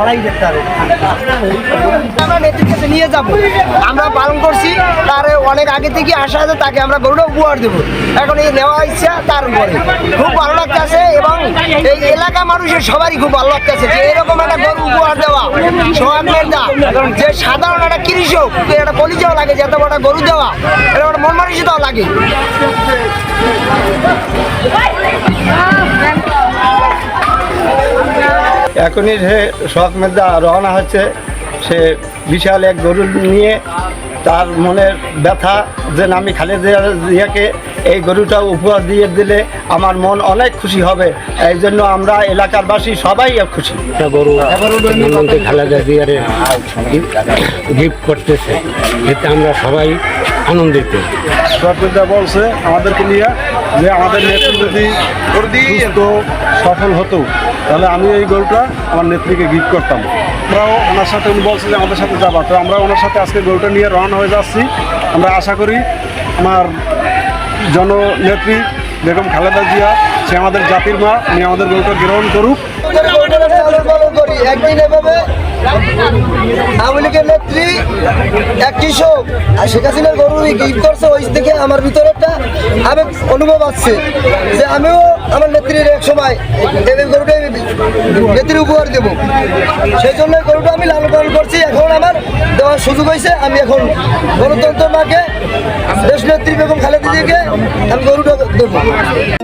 আড়াই দেখতে হবে। নিয়ে যাব। আমরা পালন করছি, তার অনেক আগে থেকে আসা আছে, তাকে আমরা গরুটা উপহার দেবো। এখন এই নেওয়া ইচ্ছা তার উপরে। খুব ভালো লাগতেছে এবং এই এলাকা মানুষের সবারই খুব ভালো লাগতেছে যে এরকম একটা গরু উপহার দেওয়া সোহাগের যে সাধারণ একটা কৃষক একটা পরিচয় লাগে, যে এত বড় গরু দেওয়া, এটা একটা মন মানসিকতাও লাগে। এখনই সে শখ মেদা রওনা হচ্ছে, সে বিশাল এক গরু নিয়ে তার মনের ব্যথা যে আমি খালেদা জিয়াকে এই গরুটা উপহার দিয়ে দিলে আমার মন অনেক খুশি হবে। এই জন্য আমরা এলাকারবাসী সবাই খুশি। গরু প্রধানমন্ত্রী খালেদা জিয়ারে গিফট করতেছে এতে আমরা সবাই আনন্দিত। সরকারটা বলছে আমাদেরকে নিয়ে যে আমাদের নেত্রী যদি সুস্থ সফল হতো তাহলে আমি এই গরুটা আমার নেত্রীকে গিফট করতাম। আমরাও ওনার সাথে উনি বলছে যে আমাদের সাথে যাবা। তো আমরা ওনার সাথে আজকে গরুটা নিয়ে রওনা হয়ে যাচ্ছি। আমরা আশা করি আমার জননেত্রী বেগম খালেদা জিয়া, সে আমাদের জাতির মা উনি আমাদের গরুটা গ্রহণ করুক। করি একদিন এভাবে নেত্রী, এক কৃষক, আর শেখ গরু করছে, ওই থেকে আমার ভিতরে একটা অনুভব আসছে যে আমিও আমার নেত্রীর এক সময় এই গরুটা উপহার দেব। সেই জন্য গরুটা আমি লালন পালন করছি। এখন আমার দেওয়ার সুযোগ হয়েছে। আমি এখন গণতন্ত্র মাকে দেশ নেত্রী বেগম খালেদা জিয়াকে আমি গরুটা দেবো